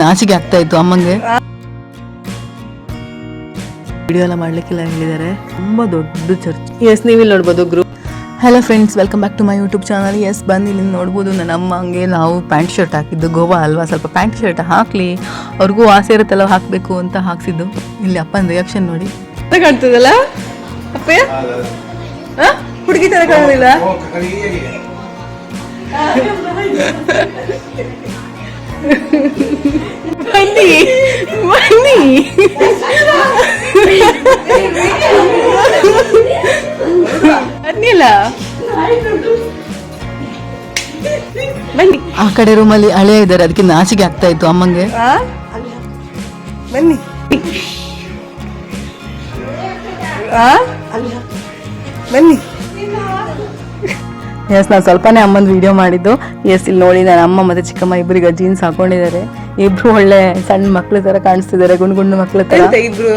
ನಾಚಿಕೆ ಆಗ್ತಾ ಇತ್ತು ಅಮ್ಮಂಗೆ. ವಿಡಿಯೋ ಎಲ್ಲ ಮಾಡ್ಲಿಕ್ಕೆಲ್ಲ ಹೇಳಿದ್ದಾರೆ ತುಂಬಾ ದೊಡ್ಡ ಚರ್ಚ್ ಎಸ್ ನೀವು ಇಲ್ಲಿ ನೋಡ್ಬೋದು group hello friends welcome back to my YouTube channel yes ಬಂದು ಇಲ್ಲಿ ನೋಡ್ಬೋದು. ನನ್ನ ಅಮ್ಮಂಗೆ ನಾವು ಪ್ಯಾಂಟ್ ಶರ್ಟ್ ಹಾಕಿದ್ದು ಗೋವಾ ಅಲ್ವಾ? ಸ್ವಲ್ಪ ಪ್ಯಾಂಟ್ ಶರ್ಟ್ ಹಾಕ್ಲಿ. ಅವ್ರಿಗೂ ಆಸೆ ಇರುತ್ತಲ್ಲ ಹಾಕಬೇಕು ಅಂತ ಹಾಕ್ಸಿದ್ದು. ಇಲ್ಲಿ ಅಪ್ಪನ ರಿಯಾಕ್ಷನ್ ನೋಡಿ. ಕಾಣ್ತದಲ್ಲ? ಅಪ್ಪ? ಹುಡುಗಿ ತರ ಕಾಣೋದಿಲ್ಲ ಬನ್ನಿ ಬನ್ನಿ. ಬನ್ನಿಲ್ಲ ಬನ್ನಿ. ಆ ಕಡೆ ರೂಮಲ್ಲಿ ಹಳೆಯ ಇದ್ದಾರೆ ಅದಕ್ಕೆ ನಾಚಿಕೆ ಆಗ್ತಾ ಇತ್ತು ಅಮ್ಮಂಗೆ. ಬನ್ನಿ. ಬನ್ನಿ. ಎಸ್ ನಾನು ಸ್ವಲ್ಪನೇ ಅಮ್ಮನ ವಿಡಿಯೋ ಮಾಡಿದ್ದು. ಎಸ್ ಇಲ್ಲಿ ನೋಡಿ ನಾನು ಅಮ್ಮ ಮತ್ತು ಚಿಕ್ಕಮ್ಮ ಇಬ್ಬರಿಗೆ ಜೀನ್ಸ್ ಹಾಕೊಂಡಿದ್ದಾರೆ. ಇಬ್ರು ಒಳ್ಳೆ ಸಣ್ಣ ಮಕ್ಳ ತರ ಕಾಣಿಸ್ತಿದ್ದಾರೆ ಗುಂಡು ಗುಂಡು ಮಕ್ಳ ತರ. ಎಂತ ಇಬ್ರು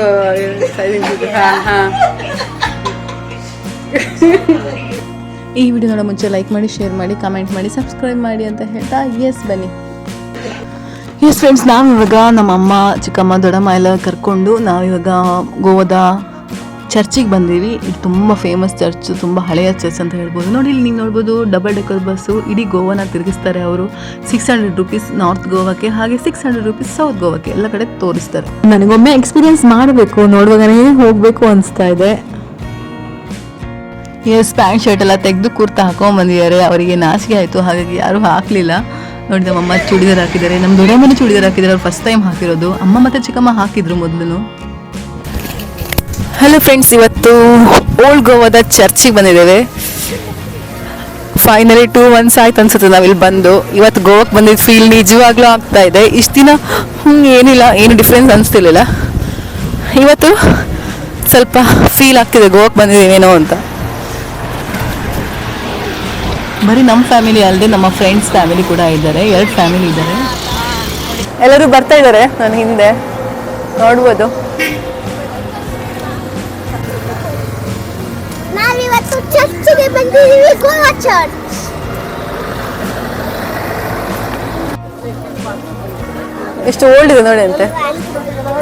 ಈ ವಿಡಿಯೋ ನೋಡೋ ಮುಂಚೆ ಲೈಕ್ ಮಾಡಿ ಶೇರ್ ಮಾಡಿ ಕಮೆಂಟ್ ಮಾಡಿ ಸಬ್ಸ್ಕ್ರೈಬ್ ಮಾಡಿ ಅಂತ ಹೇಳ್ತಾ ಎಸ್ ಬನ್ನಿ. ಎಸ್ ಫ್ರೆಂಡ್ಸ್ ನಾವು ಇವಾಗ ನಮ್ಮ ಅಮ್ಮ ಚಿಕ್ಕಮ್ಮ ದೊಡ್ಡಮ್ಮ ಎಲ್ಲ ಕರ್ಕೊಂಡು ನಾವು ಇವಾಗ ಗೋವಾದ ಚರ್ಚಿಗೆ ಬಂದೀವಿ. ಇದು ತುಂಬ ಫೇಮಸ್ ಚರ್ಚ್ ತುಂಬ ಹಳೆಯ ಚರ್ಚ್ ಅಂತ ಹೇಳ್ಬೋದು. ನೋಡಿ ಇಲ್ಲಿ ನೀವು ನೋಡ್ಬೋದು ಡಬಲ್ ಡೆಕರ್ ಬಸ್ಸು ಇಡೀ ಗೋವಾನ ತಿರುಗಿಸ್ತಾರೆ ಅವರು. ಸಿಕ್ಸ್ ಹಂಡ್ರೆಡ್ ರುಪೀಸ್ ನಾರ್ತ್ ಗೋವಾಕ್ಕೆ ಹಾಗೆ ಸಿಕ್ಸ್ ಹಂಡ್ರೆಡ್ ರುಪೀಸ್ ಸೌತ್ ಗೋವಾಕ್ಕೆ ಎಲ್ಲ ಕಡೆ ತೋರಿಸ್ತಾರೆ. ನನಗೊಮ್ಮೆ ಎಕ್ಸ್ಪೀರಿಯನ್ಸ್ ಮಾಡಬೇಕು. ನೋಡುವಾಗನೇ ಹೋಗಬೇಕು ಅನಿಸ್ತಾ ಇದೆ. ಎಸ್ ಪ್ಯಾಂಟ್ ಶರ್ಟ್ ಎಲ್ಲ ತೆಗೆದು ಕುರ್ತಾ ಹಾಕೊಂಡ್ ಬಂದಿದ್ದಾರೆ. ಅವರಿಗೆ ನಾಚಿಕೆ ಆಯಿತು. ಹಾಗಾಗಿ ಯಾರು ಹಾಕಲಿಲ್ಲ. ನೋಡಿ ನಮ್ಮಮ್ಮ ಚೂಡಿದಾರ್ ಹಾಕಿದ್ದಾರೆ. ನಮ್ಮ ದೊಡ್ಡಮ್ಮನ ಚೂಡಿದಾರ್ ಹಾಕಿದ್ದಾರೆ. ಅವ್ರು ಫಸ್ಟ್ ಟೈಮ್ ಹಾಕಿರೋದು. ಅಮ್ಮ ಮತ್ತು ಚಿಕ್ಕಮ್ಮ ಹಾಕಿದ್ರು ಮೊದಲು. ಹಲೋ ಫ್ರೆಂಡ್ಸ್ ಇವತ್ತು ಓಲ್ಡ್ ಗೋವಾದ ಚರ್ಚಿಗೆ ಬಂದಿದ್ದೇವೆ. ಫೈನಲಿ ಟೂ ಮಂತ್ಸ್ ಆಯ್ತು ಅನ್ಸುತ್ತೆ ನಾವಿಲ್ಲಿ ಬಂದು. ಇವತ್ತು ಗೋವಾಕ್ಕೆ ಬಂದಿದ್ದ ಫೀಲ್ ನಿಜವಾಗ್ಲೂ ಆಗ್ತಾ ಇದೆ. ಇಷ್ಟು ದಿನ ಹ್ಞೂ ಏನಿಲ್ಲ, ಏನು ಡಿಫ್ರೆನ್ಸ್ ಅನಿಸ್ತಿರ್ಲಿಲ್ಲ. ಇವತ್ತು ಸ್ವಲ್ಪ ಫೀಲ್ ಆಗ್ತಿದೆ ಗೋವಾಕ್ಕೆ ಬಂದಿದ್ದೀವೇನೋ ಅಂತ. ಬರೀ ನಮ್ಮ ಫ್ಯಾಮಿಲಿ ಅಲ್ಲದೆ ನಮ್ಮ ಫ್ರೆಂಡ್ಸ್ ಫ್ಯಾಮಿಲಿ ಕೂಡ ಇದ್ದಾರೆ. ಎರಡು ಫ್ಯಾಮಿಲಿ ಇದ್ದಾರೆ. ಎಲ್ಲರೂ ಬರ್ತಾ ಇದ್ದಾರೆ ನನ್ನ ಹಿಂದೆ. ನೋಡ್ಬೋದು. ಬಂದಿದ್ದೀವಿ ಗೋವಾ ಚರ್ಚ್ ಎಷ್ಟು ಓಲ್ಡ್ ಇದೆ ನೋಡಿ ಅಂತೆ.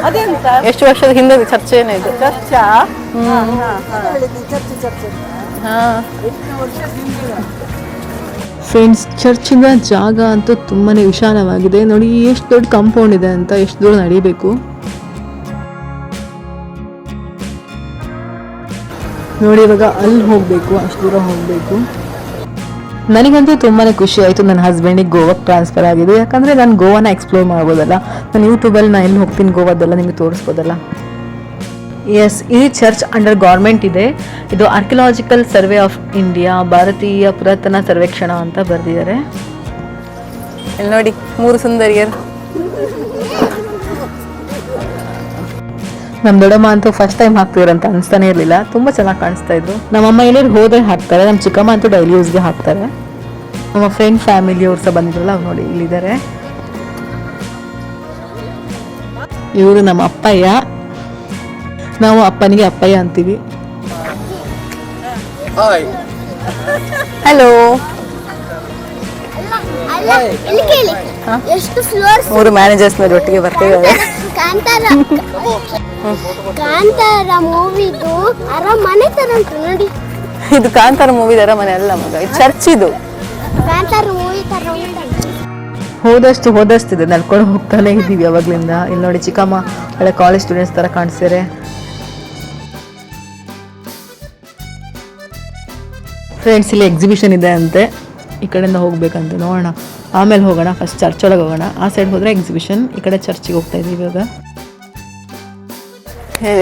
ಅದೆಂತ? ಎಷ್ಟು ವರ್ಷದ ಹಿಂದೆ ಚರ್ಚೆ ಏನೋ ಇದು. ಚರ್ಚಾ? ಫ್ರೆಂಡ್ಸ್ ಚರ್ಚಿನ ಜಾಗ ಅಂತೂ ತುಂಬಾನೇ ವಿಶಾಲವಾಗಿದೆ. ನೋಡಿ ಎಷ್ಟು ದೊಡ್ಡ ಕಾಂಪೌಂಡ್ ಇದೆ ಅಂತ ಎಷ್ಟು ದೂರ ನಡಿಬೇಕು ನೋಡಿ ಇವಾಗ ಅಲ್ಲಿ ಹೋಗಬೇಕು, ಅಷ್ಟು ದೂರ ಹೋಗಬೇಕು. ನನಗಂತೂ ತುಂಬಾ ಖುಷಿ ಆಯಿತು ನನ್ನ ಹಸ್ಬೆಂಡಿಗೆ ಗೋವಾಕ್ಕೆ ಟ್ರಾನ್ಸ್ಫರ್ ಆಗಿದೆ. ಯಾಕಂದರೆ ನಾನು ಗೋವಾನ ಎಕ್ಸ್ಪ್ಲೋರ್ ಮಾಡ್ಬೋದಲ್ಲ. ನಾನು ಯೂಟ್ಯೂಬಲ್ಲಿ ನಾನು ಎಲ್ಲಿ ಹೋಗ್ತೀನಿ ಗೋವಾದೆಲ್ಲ ನಿಮಗೆ ತೋರಿಸ್ಬೋದಲ್ಲ. ಎಸ್ ಈ ಚರ್ಚ್ ಅಂಡರ್ ಗೌರ್ಮೆಂಟ್ ಇದೆ. ಇದು ಆರ್ಕಿಯಾಲಜಿಕಲ್ ಸರ್ವೆ ಆಫ್ ಇಂಡಿಯಾ ಭಾರತೀಯ ಪುರಾತನ ಸರ್ವೇಕ್ಷಣ ಅಂತ ಬರೆದಿದ್ದಾರೆ. ನೋಡಿ ಮೂರು ಸುಂದರಿಯರು. ನಮ್ಮ ದೊಡ್ಡಮ್ಮ ಅಂತೂ ಫಸ್ಟ್ ಟೈಮ್ ಹಾಕ್ತಿವ್ರಂತ ಅನಿಸ್ತಾನೆ ಇರಲಿಲ್ಲ. ತುಂಬ ಚೆನ್ನಾಗಿ ಕಾಣಿಸ್ತಾ ಇದ್ರು ನಮ್ಮಮ್ಮ ಎಲ್ಲರೂ ಹೋದ್ರೆ ಹಾಕ್ತಾರೆ. ನಮ್ಮ ಚಿಕ್ಕಮ್ಮ ಅಂತೂ ಡೈಲಿ ಯೂಸ್ಗೆ ಹಾಕ್ತಾರೆ. ನಮ್ಮ ಫ್ರೆಂಡ್ ಫ್ಯಾಮಿಲಿ ಅವ್ರು ಸಹ ಬಂದಿದ್ರಲ್ಲ ಅವ್ರು ನೋಡಿ ಇಲ್ಲಿದ್ದಾರೆ. ಇವರು ನಮ್ಮ ಅಪ್ಪಯ್ಯ. ನಾವು ಅಪ್ಪನಿಗೆ ಅಪ್ಪಯ್ಯ ಅಂತೀವಿ. ಹಲೋ ಅಲ್ಲ ಇಲ್ಲಿ ಕೇಳಿ. ಎಷ್ಟು ಫ್ಲೋರ್ಸ್ ಮೂರು ಮ್ಯಾನೇಜರ್ಸ್ ಮೇಲೆ ಒಟ್ಟಿಗೆ ಬರ್ತಿದ್ದಾರೆ. ಕಾಂತಾರ. ಕಾಂತಾರ ಮೂವಿದು ಅರಮನೆ ತರ ಉಂಟು ನೋಡಿ. ಇದು ಕಾಂತಾರ ಮೂವಿ ಅರಮನೆ ಅಲ್ಲ ಮಗ ಇದು ಚರ್ಚ್ ಇದು. ಕಾಂತಾರ ಮೂವಿ ತರ ಹೋದಷ್ಟು ಹೋದಷ್ಟು ಇದೆ ನಡ್ಕೊಂಡು ಹೋಗ್ತಾನೆ ಇದ್ದೀವಿ ಯಾವಾಗ್ಲಿಂದ ಇಲ್ಲಿ ನೋಡಿ ಚಿಕ್ಕಮ್ಮ ಒಳ್ಳೆ ಕಾಲೇಜ್ ಸ್ಟೂಡೆಂಟ್ಸ್ ತರ ಕಾಣಿಸ್ತಾರೆ. ಫ್ರೆಂಡ್ಸ್ ಇಲ್ಲಿ ಎಕ್ಸಿಬಿಷನ್ ಇದೆ ಅಂತೆ. ಈ ಕಡೆಯಿಂದ ಹೋಗ್ಬೇಕಂತೆ ನೋಡೋಣ. ಆಮೇಲೆ ಹೋಗೋಣ ಫಸ್ಟ್ ಚರ್ಚ್ ಒಳಗೆ ಹೋಗೋಣ. ಆ ಸೈಡ್ ಹೋದ್ರೆ ಎಕ್ಸಿಬಿಷನ್ ಈ ಕಡೆ ಚರ್ಚಿಗೆ ಹೋಗ್ತಾ ಇದೀವಿ ಇವಾಗ.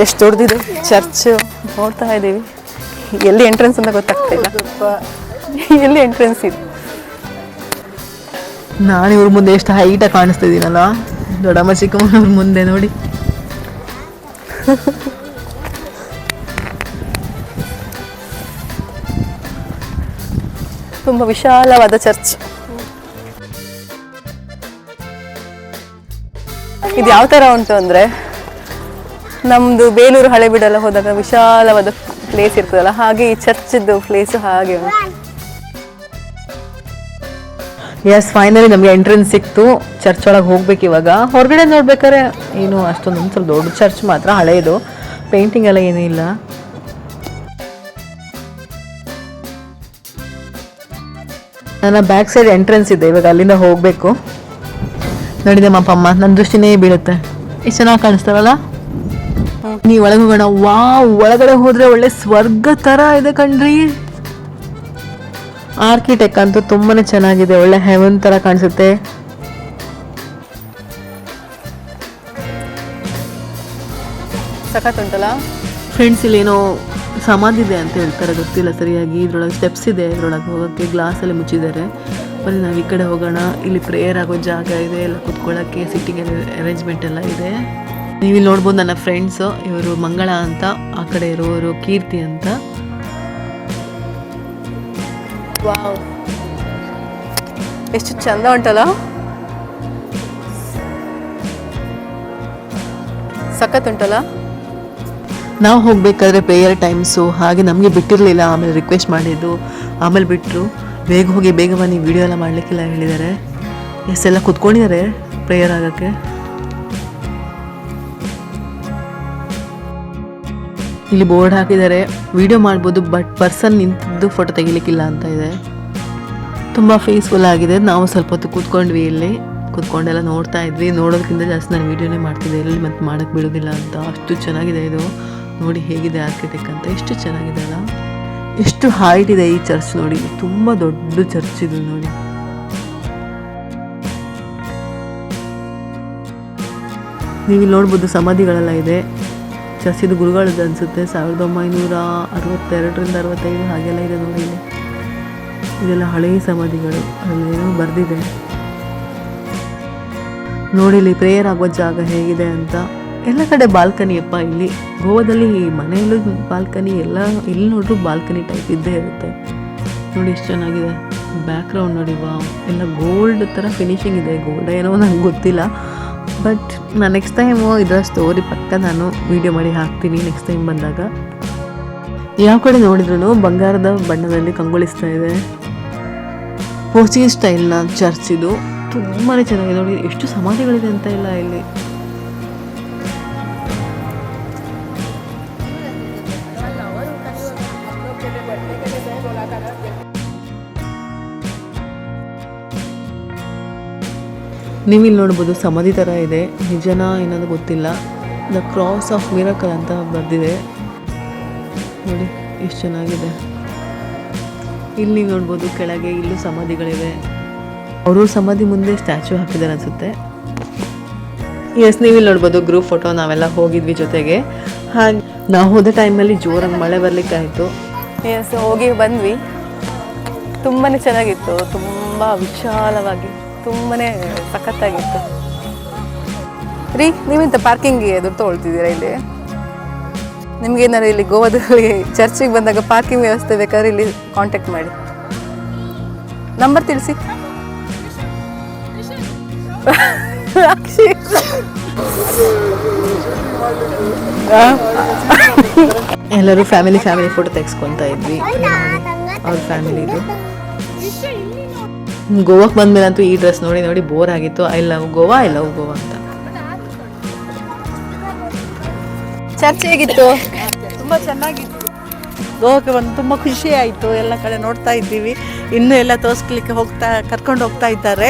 ಎಷ್ಟು ದೊಡ್ಡದಿದೆ ಚರ್ಚ್ ನೋಡ್ತಾ ಇದ್ದೀವಿ ಎಲ್ಲಿ ಎಂಟ್ರೆನ್ಸ್ ಅಂತ ಗೊತ್ತಾಗ್ತಾ ಇಲ್ಲ. ಎಲ್ಲಿ ಎಂಟ್ರೆನ್ಸ್ ಇದೆ? ನಾನು ಇವ್ರ ಮುಂದೆ ಎಷ್ಟು ಹೈಟಾಗಿ ಕಾಣಿಸ್ತಿದ್ದೀನಲ್ಲ ದೊಡ್ಡಮ್ಮ ಚಿಕ್ಕಮ್ಮನವ್ರ ಮುಂದೆ ನೋಡಿ. ತುಂಬ ವಿಶಾಲವಾದ ಚರ್ಚ್ ಇದು ಯಾವ ಥರ ಉಂಟು ಅಂದರೆ ನಮ್ಮದು ಬೇಲೂರು ಹಳೆಬೀಡೆಲ್ಲ ಹೋದಾಗ ವಿಶಾಲವಾದ ಪ್ಲೇಸ್ ಇರ್ತದಲ್ಲ, ಹಾಗೆ ಈ ಚರ್ಚಿದ್ದು ಪ್ಲೇಸ್ ಹಾಗೆ ಎಸ್ ಫೈನಲಿ ನಮಗೆ ಎಂಟ್ರೆನ್ಸ್ ಸಿಕ್ತು. ಚರ್ಚ್ ಒಳಗೆ ಹೋಗ್ಬೇಕು ಇವಾಗ. ಹೊರಗಡೆ ನೋಡ್ಬೇಕಾದ್ರೆ ಏನು ಅಷ್ಟೊಂದು ಸ್ವಲ್ಪ ದೊಡ್ಡ ಚರ್ಚ್ ಮಾತ್ರ ಹಳೆಯದು ಪೇಂಟಿಂಗ್ ಎಲ್ಲ ಏನೂ ಇಲ್ಲ. ನನ್ನ ಬ್ಯಾಕ್ ಸೈಡ್ ಎಂಟ್ರೆನ್ಸ್ ಇದೆ, ಇವಾಗ ಅಲ್ಲಿಂದ ಹೋಗಬೇಕು. ನೋಡಿದೆ ಮಾಪಮ್ಮ ನನ್ನ ದೃಷ್ಟಿನೇ ಬೀಳುತ್ತೆ. ಎಷ್ಟು ಚೆನ್ನಾಗಿ ಕಾಣಿಸ್ತಾವಲ್ಲ ನೀ ಒಳಗೆ ಹೋಗೋಣ ವಾ ಒಳಗಡೆ ಹೋದ್ರೆ ಒಳ್ಳೆ ಸ್ವರ್ಗ ತರ ಇದೆ ಕಣ್ರಿ. ಆರ್ಕಿಟೆಕ್ ಅಂತೂ ತುಂಬಾನೇ ಚೆನ್ನಾಗಿದೆ, ಒಳ್ಳೆ ಹೆವನ್ ತರ ಕಾಣಿಸುತ್ತೆ. ಸಖತ್ ಉಂಟಲ್ಲ? ಫ್ರೆಂಡ್ಸ್ ಇಲ್ಲಿ ಏನೋ ಸಮಾಧಿ ಇದೆ ಅಂತ ಹೇಳ್ತಾರೆ, ಗೊತ್ತಿಲ್ಲ ಸರಿಯಾಗಿ. ಇದ್ರೊಳಗೆ ಸ್ಟೆಪ್ಸ್ ಇದೆ, ಇದ್ರೊಳಗೆ ಹೋಗೋಕ್ಕೆ ಗ್ಲಾಸಲ್ಲಿ ಮುಚ್ಚಿದ್ದಾರೆ. ಬನ್ನಿ ನಾವು ಈ ಕಡೆ ಹೋಗೋಣ. ಇಲ್ಲಿ ಪ್ರೇಯರ್ ಆಗೋ ಜಾಗ ಇದೆ. ಎಲ್ಲ ಕುತ್ಕೊಳ್ಳೋಕ್ಕೆ ಸಿಟ್ಟಿಂಗ್ ಅರೇಂಜ್ಮೆಂಟ್ ಎಲ್ಲ ಇದೆ. ನೀವಿಲ್ಲಿ ಇಲ್ಲಿ ನೋಡ್ಬೋದು ನನ್ನ ಫ್ರೆಂಡ್ಸು ಇವರು ಮಂಗಳ ಅಂತ ಆ ಕಡೆ ಇರೋರು ಕೀರ್ತಿ ಅಂತ. ವಾವ್ ಎಷ್ಟು ಚಂದ ಉಂಟಲ್ಲ? ಸಖತ್ ಉಂಟಲ್ಲ? ನಾವು ಹೋಗಬೇಕಾದ್ರೆ ಪ್ರೇಯರ್ ಟೈಮ್ಸು ಹಾಗೆ ನಮಗೆ ಬಿಟ್ಟಿರಲಿಲ್ಲ ಆಮೇಲೆ ರಿಕ್ವೆಸ್ಟ್ ಮಾಡಿದ್ದು. ಆಮೇಲೆ ಬಿಟ್ಟರು ಬೇಗ ಹೋಗಿ, ಬೇಗ ಬನ್ನಿ ವಿಡಿಯೋ ಎಲ್ಲ ಮಾಡಲಿಕ್ಕಿಲ್ಲ ಹೇಳಿದ್ದಾರೆ. ಎಷ್ಟೆಲ್ಲ ಕುತ್ಕೊಂಡಿದ್ದಾರೆ ಪ್ರೇಯರ್ ಆಗೋಕ್ಕೆ. ಇಲ್ಲಿ ಬೋರ್ಡ್ ಹಾಕಿದ್ದಾರೆ. ವಿಡಿಯೋ ಮಾಡ್ಬೋದು ಬಟ್ ಪರ್ಸನ್ ನಿಂತಿದ್ದು ಫೋಟೋ ತೆಗಿಲಿಕ್ಕಿಲ್ಲ ಅಂತ ಇದೆ. ತುಂಬ ಫೇಸ್ಫುಲ್ ಆಗಿದೆ. ನಾವು ಸ್ವಲ್ಪ ಹೊತ್ತು ಕೂತ್ಕೊಂಡ್ವಿ ಇಲ್ಲಿ. ಕೂತ್ಕೊಂಡೆಲ್ಲ ನೋಡ್ತಾ ಇದ್ವಿ. ನೋಡೋದಕ್ಕಿಂತ ಜಾಸ್ತಿ ನಾನು ವೀಡಿಯೋನೇ ಮಾಡ್ತಿದ್ದೆ. ಇಲ್ಲಿ ಮತ್ತೆ ಮಾಡೋಕ್ಕೆ ಬಿಡೋದಿಲ್ಲ ಅಂತ. ಅಷ್ಟು ಚೆನ್ನಾಗಿದೆ ಇದು. ನೋಡಿ ಹೇಗಿದೆ ಆರ್ಕಿಟೆಕ್ಟ್ ಅಂತ. ಎಷ್ಟು ಚೆನ್ನಾಗಿದೆ ಅಲ್ಲ. ಎಷ್ಟು ಹೈಟ್ ಇದೆ ಈ ಚರ್ಚ್ ನೋಡಿ. ತುಂಬ ದೊಡ್ಡ ಚರ್ಚ್ ಇದು ನೋಡಿ. ನೀವು ಇಲ್ಲಿ ನೋಡ್ಬೋದು ಸಮಾಧಿಗಳೆಲ್ಲ ಇದೆ. ಚರ್ಚಿದು ಗುರುಗಳದ್ದು ಅನಿಸುತ್ತೆ. ಸಾವಿರದ ಒಂಬೈನೂರ ಅರವತ್ತೆರಡರಿಂದ ಅರವತ್ತೈದು ಹಾಗೆಲ್ಲ ಇದೆ ನೋಡಿ ಇಲ್ಲಿ. ಇದೆಲ್ಲ ಹಳೆಯ ಸಮಾಧಿಗಳು. ಅಲ್ಲೇನೋ ಬರೆದಿದೆ. ನೋಡಿ ಇಲ್ಲಿ ಪ್ರೇಯರ್ ಆಗೋ ಜಾಗ ಹೇಗಿದೆ ಅಂತ. ಎಲ್ಲ ಕಡೆ ಬಾಲ್ಕನಿ ಅಪ್ಪ ಇಲ್ಲಿ ಗೋವಾದಲ್ಲಿ ಮನೆಯಲ್ಲೂ ಬಾಲ್ಕನಿ ಎಲ್ಲ ಇಲ್ಲಿ ನೋಡ್ರು ಬಾಲ್ಕನಿ ಟೈಪ್ ಇದ್ದೇ ಇರುತ್ತೆ. ನೋಡಿ ಎಷ್ಟು ಚೆನ್ನಾಗಿದೆ. ಬ್ಯಾಕ್ಗ್ರೌಂಡ್ ನೋಡಿ ವಾ ಎಲ್ಲ ಗೋಲ್ಡ್ ಥರ ಫಿನಿಶಿಂಗ್ ಇದೆ. ಗೋಲ್ಡ್ ಏನೋ ನಂಗೆ ಗೊತ್ತಿಲ್ಲ. ಬಟ್ ನಾನು ನೆಕ್ಸ್ಟ್ ಟೈಮು ಇದರ ಸ್ಟೋರಿ ಪಕ್ಕ ನಾನು ವೀಡಿಯೋ ಮಾಡಿ ಹಾಕ್ತೀನಿ ನೆಕ್ಸ್ಟ್ ಟೈಮ್ ಬಂದಾಗ. ಯಾವ ಕಡೆ ನೋಡಿದ್ರು ಬಂಗಾರದ ಬಣ್ಣದಲ್ಲಿ ಕಂಗೊಳಿಸ್ತಾ ಇದೆ. ಪೋರ್ಚುಗೀಸ್ ಸ್ಟೈಲ್ನ ಚರ್ಚ್ ಇದು. ತುಂಬಾ ಚೆನ್ನಾಗಿದೆ. ನೋಡಿ, ಎಷ್ಟು ಸಮಾಧಿಗಳಿದೆ ಅಂತ ಇಲ್ಲ ಇಲ್ಲಿ. ನೀವು ಇಲ್ಲಿ ನೋಡ್ಬೋದು ಸಮಾಧಿ ಥರ ಇದೆ. ನಿಜನ ಏನದು ಗೊತ್ತಿಲ್ಲ. ದ ಕ್ರಾಸ್ ಆಫ್ ಮಿರಕಲ್ ಅಂತ ಬರೆದಿದೆ. ನೋಡಿ, ಎಷ್ಟು ಚೆನ್ನಾಗಿದೆ. ಇಲ್ಲಿ ನೀವು ನೋಡ್ಬೋದು ಕೆಳಗೆ ಇಲ್ಲೂ ಸಮಾಧಿಗಳಿವೆ. ಅವರು ಸಮಾಧಿ ಮುಂದೆ ಸ್ಟ್ಯಾಚು ಹಾಕಿದ್ದಾರೆ ಅನಿಸುತ್ತೆ. ಎಸ್ ನೀವು ಇಲ್ಲಿ ನೋಡ್ಬೋದು ಗ್ರೂಪ್ ಫೋಟೋ ನಾವೆಲ್ಲ ಹೋಗಿದ್ವಿ ಜೊತೆಗೆ. ಹಾಗೆ ನಾವು ಹೋದ ಟೈಮಲ್ಲಿ ಜೋರಾಗಿ ಮಳೆ ಬರಲಿಕ್ಕಾಯಿತು ಎಸ್ ಹೋಗಿ ಬಂದ್ವಿ. ತುಂಬಾ ಚೆನ್ನಾಗಿತ್ತು. ತುಂಬ ವಿಶಾಲವಾಗಿ. ತುಂಬಾ ಸಖತ್ತಾಗಿತ್ತು. ರೀ, ನೀವೆಂತ ಪಾರ್ಕಿಂಗ್ಗೆ ಎದುರು ತೊಗೊಳ್ತಿದ್ದೀರಾ ಇಲ್ಲಿ? ನಿಮ್ಗೆ ಏನಾದ್ರು ಇಲ್ಲಿ ಗೋವಾದಲ್ಲಿ ಚರ್ಚಿಗೆ ಬಂದಾಗ ಪಾರ್ಕಿಂಗ್ ವ್ಯವಸ್ಥೆ ಬೇಕಾದ್ರೆ ಇಲ್ಲಿ ಕಾಂಟ್ಯಾಕ್ಟ್ ಮಾಡಿ. ನಂಬರ್ ತಿಳಿಸಿ. ಎಲ್ಲರೂ ಫ್ಯಾಮಿಲಿ ಫ್ಯಾಮಿಲಿ ಫೋಟೋ ತೆಗೆಸ್ಕೊತಾ ಇದ್ವಿ. ಅವ್ರ ಫ್ಯಾಮಿಲಿದು ಗೋವಾಕ್ಕೆ ಬಂದ್ಮೇಲೆ ಅಂತೂ ಈ ಡ್ರೆಸ್ ನೋಡಿ ನೋಡಿ ಬೋರ್ ಆಗಿತ್ತು. I love Goa I love Goa ಅಂತ. ಚರ್ಚೆ ಹೇಗಿತ್ತು? ತುಂಬ ಚೆನ್ನಾಗಿತ್ತು. ಗೋವಾಕ್ಕೆ ಬಂದು ತುಂಬ ಖುಷಿ ಆಯಿತು. ಎಲ್ಲ ಕಡೆ ನೋಡ್ತಾ ಇದ್ದೀವಿ. ಇನ್ನು ಎಲ್ಲ ತೋರಿಸ್ಲಿಕ್ಕೆ ಹೋಗ್ತಾ ಕರ್ಕೊಂಡು ಹೋಗ್ತಾ ಇದ್ದಾರೆ.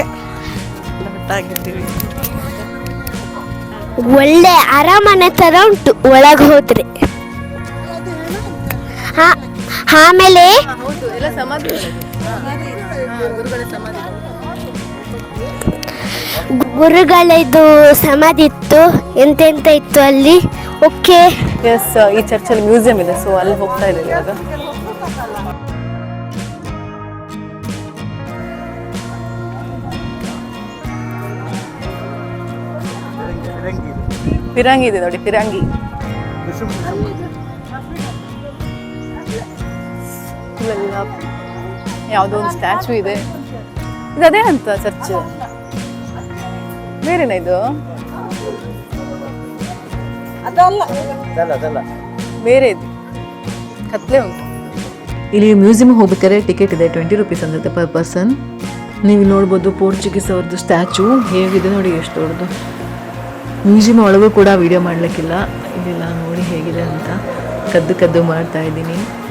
ಒಳ್ಳೆ ಅರಮನೆ ತರ ಉಂಟು. ಒಳಗೆ ಹೋದ್ರೆ. ಎಲ್ಲ ಆಮೇಲೆ ಗುರುಗಳದ್ದು ಸಮಾಧಿ. ಇತ್ತು ಎಂತೆಂತ ಇತ್ತು ಅಲ್ಲಿ? ಓಕೆ. ಎಸ್ ಈ ಚರ್ಚಲ್ಲಿ ಮ್ಯೂಸಿಯಂ ಇದೆ ಸೊ ಅಲ್ಲಿ ಹೋಗ್ತಾ ಇದ್ದೀವಿ ಇವಾಗ. ಫಿರಂಗಿ ಇದೆ ನೋಡಿ ಫಿರಂಗಿ ಇವೆಲ್ಲ ಯಾವುದೋ ಒಂದು ಸ್ಟ್ಯಾಚು ಇದೆ. ಇದು ಅದೇ ಅಂತ ಚರ್ಚ್. ಬೇರೆನಾ ಇದು? ಬೇರೆ ಇದು. ಕತ್ಲೆ ಉಂಟು. ಇಲ್ಲಿ ಮ್ಯೂಸಿಯಂ ಹೋಗ್ಬೇಕಾದ್ರೆ ಟಿಕೆಟ್ ಇದೆ ಟ್ವೆಂಟಿ ರುಪೀಸ್ ಅಂತ ಪರ್ ಪರ್ಸನ್ ನೀವು ನೋಡ್ಬೋದು ಪೋರ್ಚುಗೀಸ್ ಅವ್ರದ್ದು ಸ್ಟ್ಯಾಚು ಹೇಗಿದೆ ನೋಡಿ ಎಷ್ಟು ದೊಡ್ಡದು. ಮ್ಯೂಸಿಯಂ ಒಳಗೂ ಕೂಡ ವಿಡಿಯೋ ಮಾಡ್ಲಿಕ್ಕಿಲ್ಲ. ಇಲ್ಲೆಲ್ಲ ನೋಡಿ ಹೇಗಿದೆ ಅಂತ. ಕದ್ದು ಕದ್ದು ಮಾಡ್ತಾ ಇದ್ದೀನಿ. ಇಲ್ಲಿ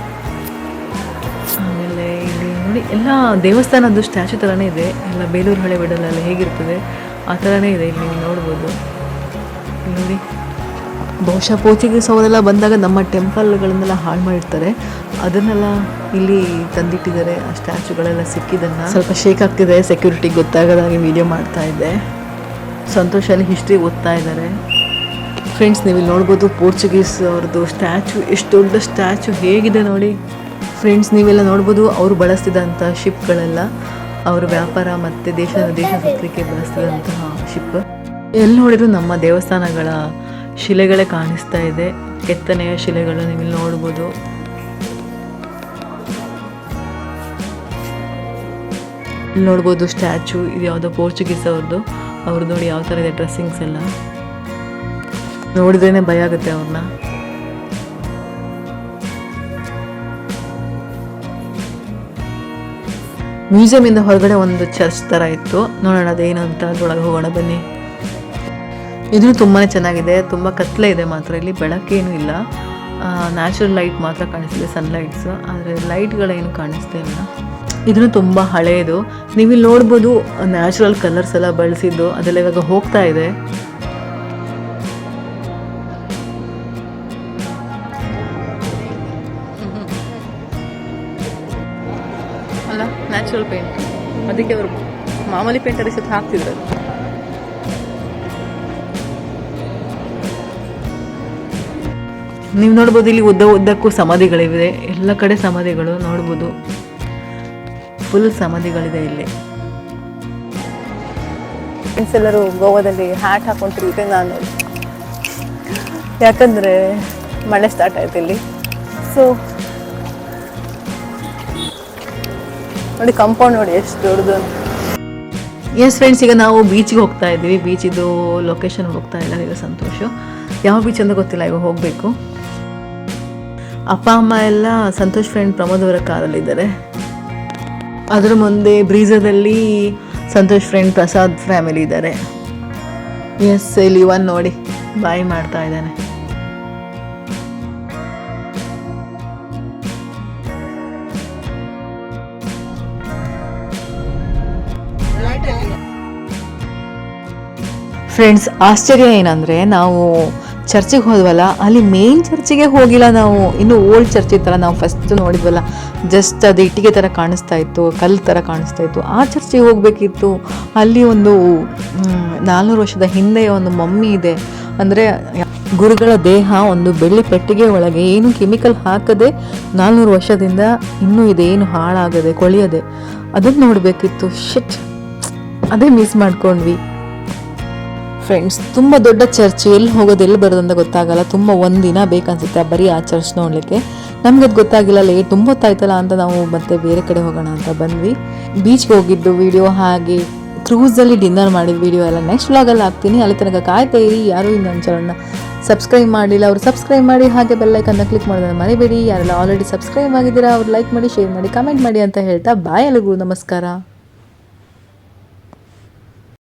ನೋಡಿ, ಎಲ್ಲ ದೇವಸ್ಥಾನದ್ದು ಸ್ಟ್ಯಾಚು ಥರನೇ ಇದೆ. ಎಲ್ಲ ಬೇಲೂರು ಹಳೆಬೀಡಲ್ಲೆಲ್ಲ ಹೇಗಿರ್ತದೆ, ಆ ಥರನೇ ಇದೆ ಇಲ್ಲಿ ನೀವು ನೋಡ್ಬೋದು. ನೋಡಿ. ಬಹುಶಃ ಪೋರ್ಚುಗೀಸ್ ಅವರೆಲ್ಲ ಬಂದಾಗ ನಮ್ಮ ಟೆಂಪಲ್ಗಳನ್ನೆಲ್ಲ ಹಾಳು ಮಾಡಿರ್ತಾರೆ. ಅದನ್ನೆಲ್ಲ ಇಲ್ಲಿ ತಂದಿಟ್ಟಿದ್ದಾರೆ, ಆ ಸ್ಟ್ಯಾಚುಗಳೆಲ್ಲ ಸಿಕ್ಕಿದ್ದನ್ನು ಸ್ವಲ್ಪ ಶೇಕ್ ಆಗ್ತಿದೆ ಸೆಕ್ಯೂರಿಟಿ ಗೊತ್ತಾಗದಾಗೆ ವೀಡಿಯೋ ಮಾಡ್ತಾ ಇದ್ದೆ. ಸಂತೋಷ ಅಲ್ಲಿ ಹಿಸ್ಟ್ರಿ ಓದ್ತಾ ಇದ್ದಾರೆ. ಫ್ರೆಂಡ್ಸ್ ನೀವು ಇಲ್ಲಿ ನೋಡ್ಬೋದು ಪೋರ್ಚುಗೀಸ್ ಅವ್ರದ್ದು ಸ್ಟ್ಯಾಚು ಎಷ್ಟು ದೊಡ್ಡ ಸ್ಟ್ಯಾಚು ಹೇಗಿದೆ ನೋಡಿ. ಫ್ರೆಂಡ್ಸ್ ನೀವೆಲ್ಲ ನೋಡ್ಬೋದು, ಅವರು ಬಳಸ್ತಿದ್ದಂಥ ಶಿಪ್ಗಳೆಲ್ಲ ಅವರು ವ್ಯಾಪಾರ ಮತ್ತು ದೇಶ ದೇಶ ಸುತ್ತಲಿಕ್ಕೆ ಬಳಸ್ತಿದ್ದಂತಹ ಶಿಪ್ ಎಲ್ಲಿ ನೋಡಿದ್ರು ನಮ್ಮ ದೇವಸ್ಥಾನಗಳ ಶಿಲೆಗಳೇ ಕಾಣಿಸ್ತಾ ಇದೆ. ಕೆತ್ತನೆಯ ಶಿಲೆಗಳು ನೀವು ಇಲ್ಲಿ ನೋಡ್ಬೋದು. ಇಲ್ಲಿ ನೋಡ್ಬೋದು ಸ್ಟ್ಯಾಚು, ಇದು ಯಾವುದೋ ಪೋರ್ಚುಗೀಸ್ ಅವ್ರದ್ದು ಅವ್ರದ್ದು ನೋಡಿ ಯಾವ ಥರ ಇದೆ ಡ್ರೆಸ್ಸಿಂಗ್ಸ್ ಎಲ್ಲ. ನೋಡಿದ್ರೇ ಭಯ ಆಗುತ್ತೆ ಅವ್ರನ್ನ ಮ್ಯೂಸಿಯಂ ಇಂದ ಹೊರಗಡೆ ಒಂದು ಚರ್ಚ್ ಥರ ಇತ್ತು. ನೋಡೋಣ ಅದೇನು ಅಂತ ಅದ್ರೊಳಗೆ ಹೋಗೋಣ, ಬನ್ನಿ. ಇದು ತುಂಬಾ ಚೆನ್ನಾಗಿದೆ. ತುಂಬ ಕತ್ಲೆ ಇದೆ ಮಾತ್ರ ಇಲ್ಲಿ. ಬೆಳಕೇನು ಇಲ್ಲ. ನ್ಯಾಚುರಲ್ ಲೈಟ್ ಮಾತ್ರ ಕಾಣಿಸ್ತಿದೆ ಸನ್ಲೈಟ್ಸ್ ಆದರೆ ಲೈಟ್ಗಳೇನು ಕಾಣಿಸ್ತಾ ಇಲ್ಲ. ಇದನ್ನು ತುಂಬ ಹಳೆಯದು ನೀವು ಇಲ್ಲಿ ನೋಡ್ಬೋದು ನ್ಯಾಚುರಲ್ ಕಲರ್ಸ್ ಎಲ್ಲ ಬಳಸಿದ್ದು, ಅದೆಲ್ಲ ಇವಾಗ ಹೋಗ್ತಾ ಇದೆ. ನ್ಯಾಚುರಲ್ ಪೇಂಟ್ ಅದಕ್ಕೆ ಅವರು ಮಾಮೂಲಿ ಪೇಂಟ್ ಅದಕ್ಕೆ ಸುತ್ತ ಹಾಕ್ತಿದ್ರು ನೀವು ನೋಡ್ಬೋದು ಇಲ್ಲಿ ಉದ್ದ ಉದ್ದಕ್ಕೂ ಸಮಾಧಿಗಳಿವೆ. ಎಲ್ಲ ಕಡೆ ಸಮಾಧಿಗಳು ನೋಡ್ಬೋದು. ಫುಲ್ ಸಮಾಧಿಗಳಿದೆ ಇಲ್ಲಿ. ಫ್ರೆಂಡ್ಸ್ ಎಲ್ಲರೂ ಗೋವಾದಲ್ಲಿ ಹ್ಯಾಟ್ ಹಾಕೊಂಡು ನಾನು. ಯಾಕಂದರೆ ಮಳೆ ಸ್ಟಾರ್ಟ್ ಆಯ್ತು ಇಲ್ಲಿ. ಸೊ ನೋಡಿ ಕಂಪೌಂಡ್ ನೋಡಿ ಎಷ್ಟು ದೊಡ್ಡದು ಎಸ್ ಫ್ರೆಂಡ್ಸ್ ಈಗ ನಾವು ಬೀಚಿಗೆ ಹೋಗ್ತಾ ಇದ್ದೀವಿ ಬೀಚಿದು ಲೊಕೇಶನ್ ಹೋಗ್ತಾ ಇಲ್ಲ. ಈಗ ಸಂತೋಷ. ಯಾವ ಬೀಚ್ ಅಂತ ಗೊತ್ತಿಲ್ಲ. ಈಗ ಹೋಗಬೇಕು. ಅಪ್ಪ, ಅಮ್ಮ ಎಲ್ಲ ಸಂತೋಷ್ ಫ್ರೆಂಡ್ ಪ್ರಮೋದ್ ಅವರ ಕಾರಲ್ಲಿದ್ದಾರೆ ಅದರ ಮುಂದೆ ಬ್ರೀಜದಲ್ಲಿ ಸಂತೋಷ್ ಫ್ರೆಂಡ್ ಪ್ರಸಾದ್ ಫ್ಯಾಮಿಲಿ ಇದ್ದಾರೆ. ಎಸ್ ಇಲ್ಲಿ ಒನ್ ನೋಡಿ. ಬಾಯ್ ಮಾಡ್ತಾ ಇದ್ದಾನೆ. ಫ್ರೆಂಡ್ಸ್ ಆಶ್ಚರ್ಯ ಏನಂದರೆ ನಾವು ಚರ್ಚಿಗೆ ಹೋದ್ವಲ್ಲ, ಅಲ್ಲಿ ಮೇನ್ ಚರ್ಚಿಗೆ ಹೋಗಿಲ್ಲ ನಾವು. ಇನ್ನು ಓಲ್ಡ್ ಚರ್ಚ್ ಇತ್ತಲ್ಲ ನಾವು ಫಸ್ಟ್ ನೋಡಿದ್ವಲ್ಲ ಜಸ್ಟ್ ಅದು ಇಟ್ಟಿಗೆ ಥರ ಕಾಣಿಸ್ತಾ ಇತ್ತು, ಕಲ್ಲು ಥರ ಕಾಣಿಸ್ತಾ ಇತ್ತು. ಆ ಚರ್ಚಿಗೆ ಹೋಗಬೇಕಿತ್ತು. ಅಲ್ಲಿ ಒಂದು ನಾಲ್ನೂರು ವರ್ಷದ ಹಿಂದೆ ಒಂದು ಮಮ್ಮಿ ಇದೆ. ಅಂದರೆ, ಗುರುಗಳ ದೇಹ ಒಂದು ಬೆಳ್ಳಿ ಪೆಟ್ಟಿಗೆ ಒಳಗೆ ಏನು ಕೆಮಿಕಲ್ ಹಾಕದೆ ನಾಲ್ನೂರು ವರ್ಷದಿಂದ ಇನ್ನೂ ಇದೆ ಏನು ಹಾಳಾಗದೆ, ಕೊಳೆಯದೆ, ಅದನ್ನು ನೋಡಬೇಕಿತ್ತು. ಶಿಟ್ ಅದೇ ಮಿಸ್ ಮಾಡ್ಕೊಂಡ್ವಿ. ಫ್ರೆಂಡ್ಸ್ ತುಂಬ ದೊಡ್ಡ ಚರ್ಚ್ ಎಲ್ಲಿ ಹೋಗೋದು, ಎಲ್ಲಿ ಅಂತ ಗೊತ್ತಾಗಲ್ಲ. ತುಂಬ ಒಂದಿನ ಬೇಕನ್ಸುತ್ತೆ ಬರೀ ಆ ಚರ್ಚ್ ನೋಡಲಿಕ್ಕೆ. ಅದು ಗೊತ್ತಾಗಿಲ್ಲ ಲೇಟ್ ತುಂಬ ಹೊತ್ತಾಯ್ತಲ್ಲ ಅಂತ ನಾವು ಮತ್ತೆ ಬೇರೆ ಕಡೆ ಹೋಗೋಣ ಅಂತ ಬಂದ್ವಿ. ಬೀಚ್ಗೆ ಹೋಗಿದ್ದು ವಿಡಿಯೋ ಹಾಗೆ ಕ್ರೂಸಲ್ಲಿ ಡಿನ್ನರ್ ಮಾಡಿದ ವಿಡಿಯೋ ಎಲ್ಲ. ನೆಕ್ಸ್ಟ್ ವ್ಲಾಗಲ್ಲಿ ಹಾಕ್ತೀನಿ. ಅಲ್ಲಿ ತನಕ ಕಾಯ್ತಾ ಇರಿ. ಯಾರೂ ಇನ್ನೊಂದು ಚಾನಲ್ನ ಸಬ್ಸ್ಕ್ರೈಬ್ ಮಾಡಿಲ್ಲ, ಅವರು ಸಬ್ಸ್ಕ್ರೈಬ್ ಮಾಡಿ, ಹಾಗೆ ಬೆಲ್ಲೈಕನ್ನ ಕ್ಲಿಕ್ ಮಾಡೋದನ್ನ ಮರಿಬೇಡಿ. ಯಾರೆಲ್ಲ ಆಲ್ರೆಡಿ ಸಬ್ಸ್ಕ್ರೈಬ್ ಆಗಿದ್ದೀರಾ, ಅವ್ರು ಲೈಕ್ ಮಾಡಿ ಶೇರ್ ಮಾಡಿ ಕಮೆಂಟ್ ಮಾಡಿ ಅಂತ ಹೇಳ್ತಾ ಬಾಯ್ ಎಲ್ರಿಗೂ. ನಮಸ್ಕಾರ.